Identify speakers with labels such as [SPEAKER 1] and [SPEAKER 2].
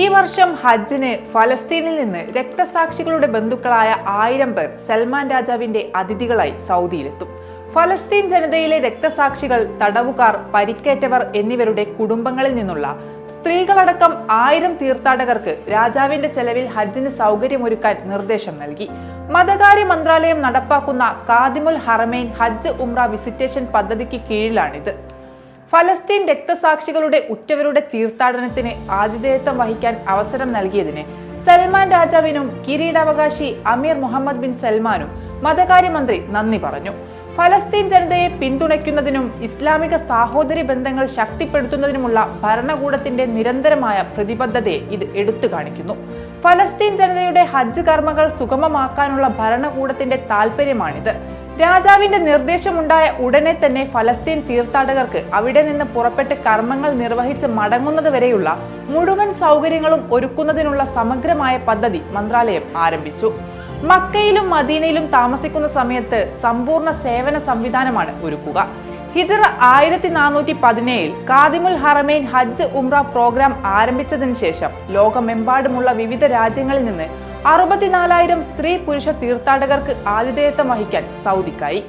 [SPEAKER 1] ഈ വർഷം ഹജ്ജിന് ഫലസ്തീനിൽ നിന്ന് രക്തസാക്ഷികളുടെ ബന്ധുക്കളായ ആയിരം പേർ സൽമാൻ രാജാവിന്റെ അതിഥികളായി സൗദിയിലെത്തും. ഫലസ്തീൻ ജനതയിലെ രക്തസാക്ഷികൾ തടവുകാർ പരിക്കേറ്റവർ എന്നിവരുടെ കുടുംബങ്ങളിൽ നിന്നുള്ള സ്ത്രീകളടക്കം ആയിരം തീർത്ഥാടകർക്ക് രാജാവിന്റെ ചെലവിൽ ഹജ്ജിന് സൗകര്യമൊരുക്കാൻ നിർദ്ദേശം നൽകി. മതകാര്യ മന്ത്രാലയം നടപ്പാക്കുന്ന കാദിമുൽ ഹറമൈൻ ഹജ്ജ് ഉംറ വിസിറ്റേഷൻ പദ്ധതിക്ക് കീഴിലാണിത്. ഫലസ്തീൻ രക്തസാക്ഷികളുടെ ഉറ്റവരുടെ തീർത്ഥാടനത്തിന് ആതിഥേയത്വം വഹിക്കാൻ അവസരം നൽകിയതിന് സൽമാൻ രാജാവിനും കിരീടാവകാശി അമീർ മുഹമ്മദ് ബിൻ സൽമാനും മതകാര്യമന്ത്രി നന്ദി പറഞ്ഞു. ഫലസ്തീൻ ജനതയെ പിന്തുണയ്ക്കുന്നതിനും ഇസ്ലാമിക സാഹോദര്യ ബന്ധങ്ങൾ ശക്തിപ്പെടുത്തുന്നതിനുമുള്ള ഭരണകൂടത്തിന്റെ നിരന്തരമായ പ്രതിബദ്ധതയെ ഇത് എടുത്തു കാണിക്കുന്നു. ഫലസ്തീൻ ജനതയുടെ ഹജ്ജ് കർമ്മങ്ങൾ സുഗമമാക്കാനുള്ള ഭരണകൂടത്തിന്റെ താല്പര്യമാണിത് രാജാവിന്റെ നിർദ്ദേശമുണ്ടായ ഉടനെ തന്നെ ഫലസ്തീൻ തീർത്ഥാടകർക്ക് അവിടെ നിന്ന് പുറപ്പെട്ട് കർമ്മങ്ങൾ നിർവഹിച്ച് മടങ്ങുന്നത് വരെയുള്ള മുഴുവൻ സൗകര്യങ്ങളും ഒരുക്കുന്നതിനുള്ള സമഗ്രമായ പദ്ധതി മന്ത്രാലയം ആരംഭിച്ചു. മക്കയിലും മദീനയിലും താമസിക്കുന്ന സമയത്ത് സമ്പൂർണ സേവന സംവിധാനമാണ് ഒരുക്കുക. ഹിജറ ആയിരത്തി നാനൂറ്റി പതിനേഴിൽ കാദിമുൽ ഹറമൈൻ ഹജ്ജ് ഉംറ പ്രോഗ്രാം ആരംഭിച്ചതിന് ശേഷം ലോകമെമ്പാടുമുള്ള വിവിധ രാജ്യങ്ങളിൽ നിന്ന് അറുപത്തിനാലായിരം സ്ത്രീ പുരുഷ തീർത്ഥാടകർക്ക് ആതിഥേയത്വം വഹിക്കാൻ സൗദിക്കായി.